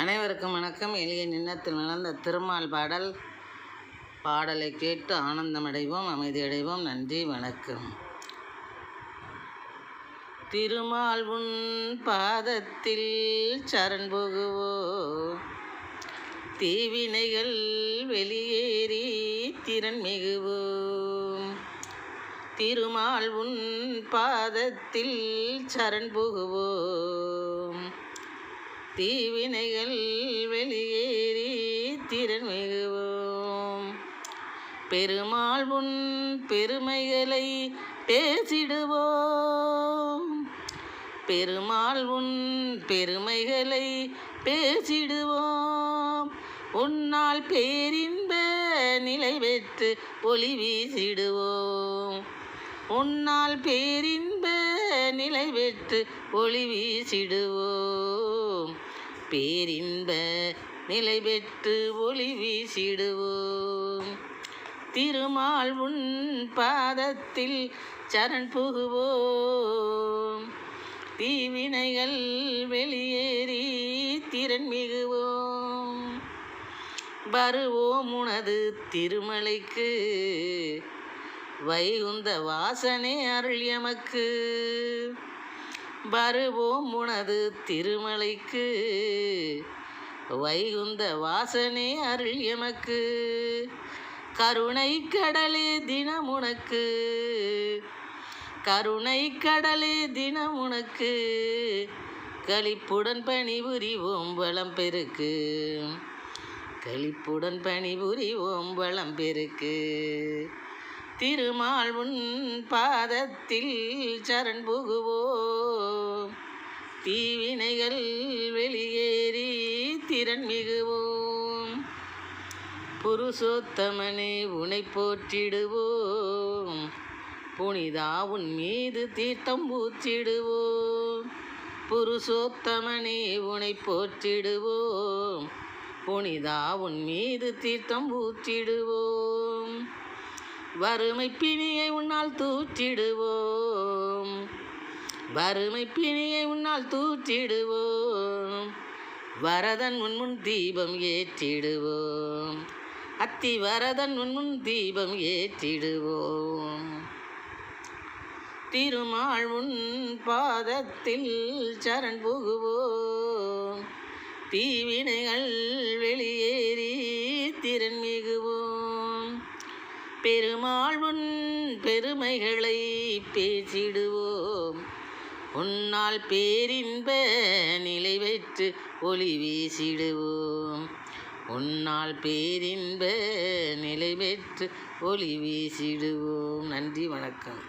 அனைவருக்கும் வணக்கம். எளிய நின்னத்தில் நடந்த திருமால் பாடல். பாடலை கேட்டு ஆனந்தமடைவோம் அமைதியடைவோம். நன்றி வணக்கம். திருமால் உன் பாதத்தில் சரண் புகுவோ? தீவினைகள் வெளியேறி திறன் மிகுவோம் திருமால் உன் பாதத்தில் சரண் புகுவோம் தீவினைகள் வெளியேறி திறன் மிகுவோம். பெருமாள் உன் பெருமைகளை பேசிடுவோம். பெருமாள் உன் பெருமைகளை பேசிடுவோம். உன்னால் பேரின்ப நிலை பெற்று ஒளி வீசிடுவோம். உன்னால் பேரின்ப நிலை பெற்று ஒளி வீசிடுவோம். பேரின்ப நிலை பெற்று ஒளி வீசிடுவோம். திருமால் உன் பாதத்தில் சரண் புகுவோம். தீவினைகள் வெளியேறி திறன் மிகுவோம். வருவோம் உனது திருமலைக்கு. வைகுந்த வாசனை அருள் எமக்கு. வருவோம் உனது திருமலைக்கு. வைகுந்த வாசனே அருள் எமக்கு. கருணை கடலே தினம் உனக்கு. கருணை கடலே தினம் உனக்கு. களிப்புடன் பணிபுரிவோம் வளம் பெருக்கு. களிப்புடன் பணிபுரிவோம் வளம் பெருக்கு. திருமால் உன் பாதத்தில் சரண் புகுவோம். தீவினைகள் வெளியேறி திறன் மிகுவோம். புருஷோத்தமனே உனை போற்றிடுவோம். புனிதா உன் மீது தீர்த்தம் ஊற்றிடுவோம். புருஷோத்தமனே உனை போற்றிடுவோம். புனிதா உன் மீது தீர்த்தம் ஊற்றிடுவோம். வறுமை பிணியை உன்னால் தூற்றிடுவோம். வறுமை பிணியை உன்னால் தூற்றிடுவோம். வரதன் உன்முன் தீபம் ஏற்றிடுவோம். அத்தி வரதன் உன்முன் தீபம் ஏற்றிடுவோம். திருமால் உன் பாதத்தில் சரண் புகுவோம். தீவினைகள் வெளியேறி திறன் பெருமாள் உன் பெருமைகளை பேசிடுவோம். உன்னால் பேரின்ப நிலை பெற்று ஒளி வீசிடுவோம். உன்னால் பேரின்ப நிலை பெற்று ஒளி வீசிடுவோம். நன்றி வணக்கம்.